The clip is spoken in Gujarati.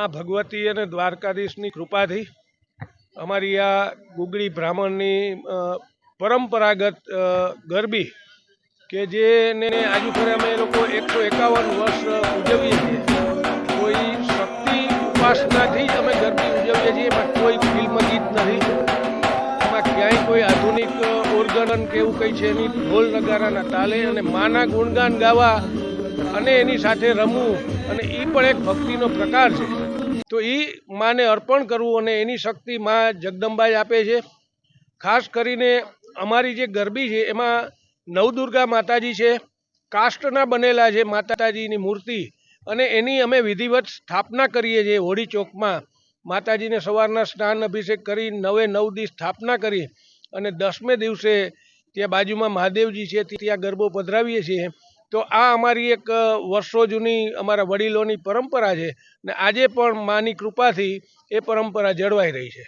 મા ભગવતી અને દ્વારકાધીશની કૃપાથી અમારી આ ગુગળી બ્રાહ્મણની પરંપરાગત ગરબી કે જેને આજુ ફરે અમે લોકો એકસો એકાવન વર્ષ ઉજવીએ છીએ. કોઈ શક્તિ ઉપાસનાથી જ અમે ગરબી ઉજવીએ છીએ, એમાં કોઈ ફિલ્મ ગીત નથી. એમાં ક્યાંય કોઈ આધુનિક ઓર્ગન કે એવું કંઈ છે એની ઢોલ નગારાના તાલે અને માના ગુણગાન ગાવા અને એની સાથે રમવું અને એ પણ એક ભક્તિનો પ્રકાર છે. તો એ માને અર્પણ કરવું અને એની શક્તિ માં જગદંબાએ આપે છે. ખાસ કરીને અમારી જે ગરબી છે, એમાં નવદુર્ગા માતાજી છે, કાષ્ટના બનેલા છે માતાજીની મૂર્તિ અને એની અમે વિધિવત સ્થાપના કરીએ છીએ હોળી ચોકમાં. માતાજીને સવારના સ્નાન અભિષેક કરી નવે નવ દિવસ સ્થાપના કરી અને દસમે દિવસે ત્યાં બાજુમાં મહાદેવજી છે, ત્યાં ગરબો પધરાવીએ છીએ. તો આ અમારી એક વર્ષો જૂની અમારા વડીલોની પરંપરા છે ને આજે પણ માની કૃપાથી એ પરંપરા જળવાઈ રહી છે.